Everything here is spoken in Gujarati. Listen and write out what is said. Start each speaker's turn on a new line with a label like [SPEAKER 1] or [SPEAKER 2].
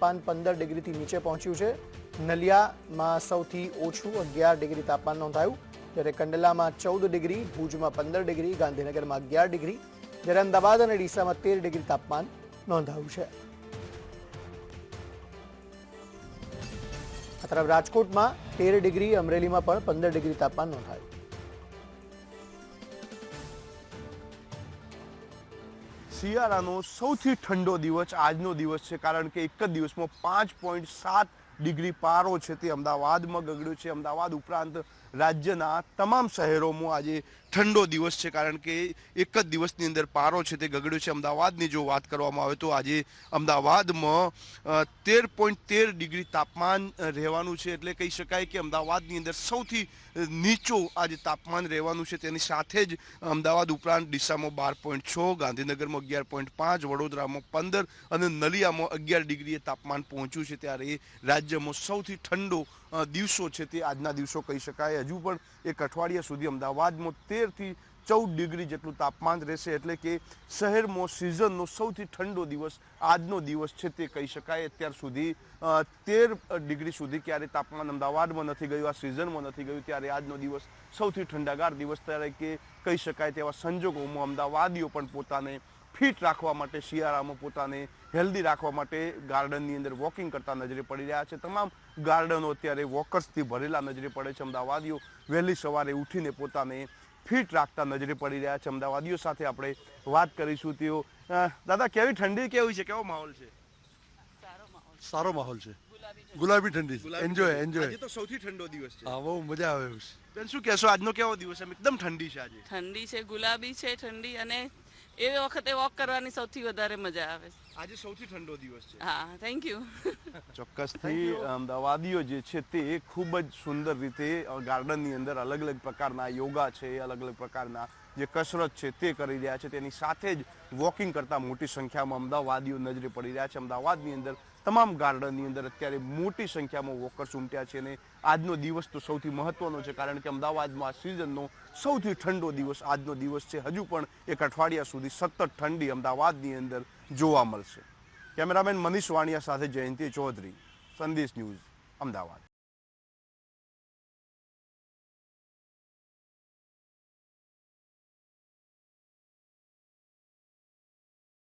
[SPEAKER 1] તાપમાન પંદર ડિગ્રીથી નીચે પહોંચ્યું છે. નલિયામાં સૌથી ઓછું અગિયાર ડિગ્રી તાપમાન નોંધાયું. જ્યારે કંડલામાં ચૌદ ડિગ્રી, ભુજમાં પંદર ડિગ્રી, ગાંધીનગરમાં અગિયાર ડિગ્રી. જ્યારે અમદાવાદ અને ડીસામાં તેર ડિગ્રી તાપમાન નોંધાયું છે. આ તરફ રાજકોટમાં તેર ડિગ્રી, અમરેલીમાં પણ પંદર ડિગ્રી તાપમાન નોંધાયું.
[SPEAKER 2] શિયાળાનો સૌથી ઠંડો દિવસ, આજનો દિવસ છે, કારણ કે એક જ દિવસમાં પાંચ પોઈન્ટ સાત ડિગ્રી પારો છે તે અમદાવાદમાં ગગડ્યો છે. અમદાવાદ ઉપરાંત રાજ્યના તમામ શહેરોમાં આજે ઠંડો દિવસ છે, કારણ કે એક જ દિવસની અંદર પારો છે તે ગગડ્યો છે. અમદાવાદની જો વાત કરવામાં આવે તો આજે અમદાવાદમાં તેર પોઈન્ટ તેર ડિગ્રી તાપમાન રહેવાનું છે. એટલે કહી શકાય કે અમદાવાદની અંદર સૌથી નીચો આજે તાપમાન રહેવાનું છે. તેની સાથે જ અમદાવાદ ઉપરાંત ડીસામાં બાર પોઈન્ટ છ, ગાંધીનગરમાં અગિયાર પોઈન્ટ પાંચ, વડોદરામાં પંદર અને નલિયામાં અગિયાર ડિગ્રીએ તાપમાન પહોંચ્યું છે. ત્યારે રાજ્યમાં સૌથી ઠંડો દિવસો છે તે આજના દિવસો કહી શકાય. હજુ પણ એક અઠવાડિયા સુધી અમદાવાદમાં તેરથી ચૌદ ડિગ્રી જેટલું તાપમાન રહેશે એટલે કે શહેરમાં સિઝનનો સૌથી ઠંડો દિવસ આજનો દિવસ છે તે કહી શકાય. અત્યાર સુધી તેર ડિગ્રી સુધી ક્યારે તાપમાન અમદાવાદમાં નથી ગયું, આ સિઝનમાં નથી ગયું, ત્યારે આજનો દિવસ સૌથી ઠંડાગાર દિવસ ત્યારે કે કહી શકાય તેવા સંજોગોમાં અમદાવાદીઓ પણ પોતાને ફિટ રાખવા માટે શિયાળામાં પોતાને હેલ્ધી રાખવા માટે ગાર્ડનની અંદર વોકિંગ કરતા નજરે પડી રહ્યા છે. તમામ ગાર્ડનો અત્યારે વોકર્સથી ભરેલા નજરે પડે છે. અમદાવાદીઓ વહેલી સવારે ઉઠીને પોતાને ફિટ રાખતા નજરે પડી રહ્યા છે. અમદાવાદીઓ સાથે આપણે વાત કરીશું. તેઓ દાદા કેવી ઠંડી કેવી છે? કેવો માહોલ છે?
[SPEAKER 3] સારો માહોલ છે. ગુલાબી ઠંડી. એન્જોય એન્જોય
[SPEAKER 2] તો સૌથી ઠંડો દિવસ છે.
[SPEAKER 3] હા બહુ મજા આવે. એવું છે
[SPEAKER 2] બેન શું કહેશો? આજનો કેવો દિવસ એકદમ ઠંડી છે આજે.
[SPEAKER 4] ઠંડી છે ગુલાબી છે ઠંડી અને એ વખતે વોક કરવાની સૌથી વધારે મજા આવે. છે
[SPEAKER 2] આજે સૌથી ઠંડો દિવસ છે.
[SPEAKER 4] હા થેન્ક યુ
[SPEAKER 2] ચોક્કસથી અમદાવાદીઓ જે છે તે ખૂબ જ સુંદર રીતે ગાર્ડન ગાર્ડનની અંદર અલગ અલગ પ્રકારના યોગા છે અલગ અલગ પ્રકારના જે કસરત છે તે કરી રહ્યા છે. તેની સાથે જ વોકિંગ કરતા મોટી સંખ્યામાં અમદાવાદીઓ નજરે પડી રહ્યા છે. અમદાવાદની અંદર તમામ ગાર્ડનની અંદર અત્યારે મોટી સંખ્યામાં વોકર્સ ઉમટ્યા છે અને આજનો દિવસ તો સૌથી મહત્વનો છે, કારણ કે અમદાવાદમાં સિઝનનો સૌથી ઠંડો દિવસ, આજનો દિવસ છે. હજુ પણ એક અઠવાડિયા સુધી સતત ઠંડી અમદાવાદની અંદર જોવા મળશે. કેમેરામેન મનીષ વાણિયા સાથે જયંતિ ચૌધરી, સંદેશ ન્યૂઝ, અમદાવાદ.